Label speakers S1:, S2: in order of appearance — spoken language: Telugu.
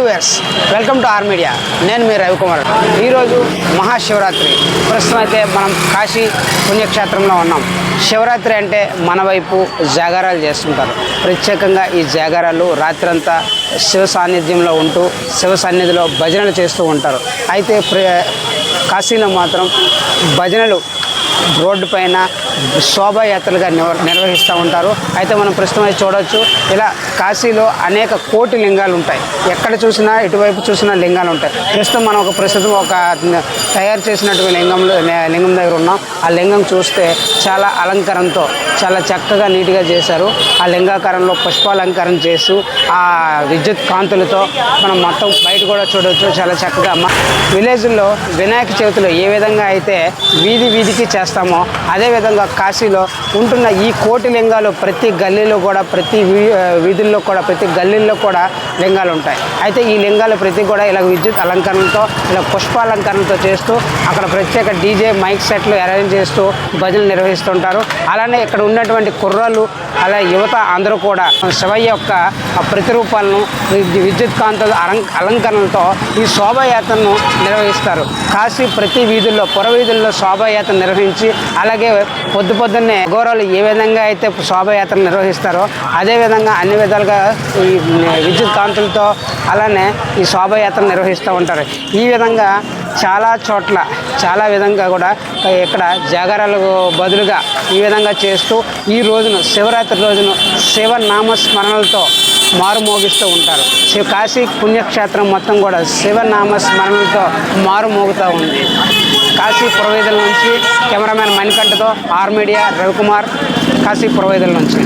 S1: Hi viewers welcome to R media. నేను మీ రవికుమార్. ఈరోజు మహాశివరాత్రి. ప్రస్తుతం అయితే మనం కాశీ పుణ్యక్షేత్రంలో ఉన్నాం. శివరాత్రి అంటే మన వైపు జాగారాలు చేస్తుంటారు. ప్రత్యేకంగా ఈ జాగారాలు రాత్రంతా శివ సాన్నిధ్యంలో ఉంటూ శివ సన్నిధిలో భజనలు చేస్తూ ఉంటారు. అయితే ప్ర కాశీలో మాత్రం భజనలు రోడ్డు పైన శోభాయాత్రలుగా నిర్వహిస్తూ ఉంటారు. అయితే మనం ప్రస్తుతం అయితే చూడవచ్చు ఇలా కాశీలో అనేక కోటి లింగాలు ఉంటాయి ఎక్కడ చూసినా ఇటువైపు చూసినా లింగాలు ఉంటాయి ప్రస్తుతం మనం ఒక ప్రస్తుతం ఒక తయారు చేసినటువంటి లింగంలో లింగం దగ్గర ఉన్నాం. ఆ లింగం చూస్తే చాలా అలంకరణతో చాలా చక్కగా నీట్గా చేశారు. ఆ లింగాకారంలో పుష్పాలంకరణ చేస్తూ ఆ విద్యుత్ కాంతులతో మనం మొత్తం బయట కూడా చూడవచ్చు చాలా చక్కగా మా విలేజ్లో వినాయక చవితిలో ఏ విధంగా అయితే వీధి వీధికి చేస్తామో అదేవిధంగా కాశీలో ఉంటున్న ఈ కోటి లింగాలు ప్రతి గల్లీలో కూడా ప్రతి వీ- వీధుల్లో కూడా ప్రతి గల్లీల్లో కూడా లింగాలు ఉంటాయి. అయితే ఈ లింగాలు ప్రతి కూడా ఇలా విద్యుత్ అలంకరణతో ఇలా పుష్పాలంకరణతో చేస్తూ అక్కడ ప్రత్యేక డీజే మైక్ సెట్లు అరేంజ్ చేస్తూ భజనలు నిర్వహిస్తుంటారు. అలానే ఇక్కడ ఉన్నటువంటి కుర్రాళ్ళు అలా యువత అందరూ కూడా శివయ్య యొక్క ప్రతిరూపాలను విద్యుత్ కాంత అలం అలంకరణలతో ఈ శోభాయాత్రను నిర్వహిస్తారు. కాశీ ప్రతి వీధుల్లో పొర వీధుల్లో శోభాయాత్ర నిర్వహించి అలాగే పొద్దు పొద్దున్నే గౌరవాలు ఏ విధంగా అయితే శోభాయాత్ర నిర్వహిస్తారో అదే విధంగా అన్ని విధాలుగా ఈ విద్యుత్ కాంతులతో అలానే ఈ శోభాయాత్ర నిర్వహిస్తూ ఉంటారు. ఈ విధంగా చాలా చోట్ల చాలా విధంగా కూడా ఇక్కడ జాగారాలకు బదులుగా ఈ విధంగా చేస్తూ ఈ రోజును శివరాత్రి రోజును శివనామ స్మరణలతో మారుమోగిస్తూ ఉంటారు. శివ కాశీ పుణ్యక్షేత్రం మొత్తం కూడా శివనామ స్మరణలతో మారుమోగుతూ ఉంది. కాశీ పురవేదుల నుంచి cameraman R media Ravikumar Kashi Puravedula నుంచి.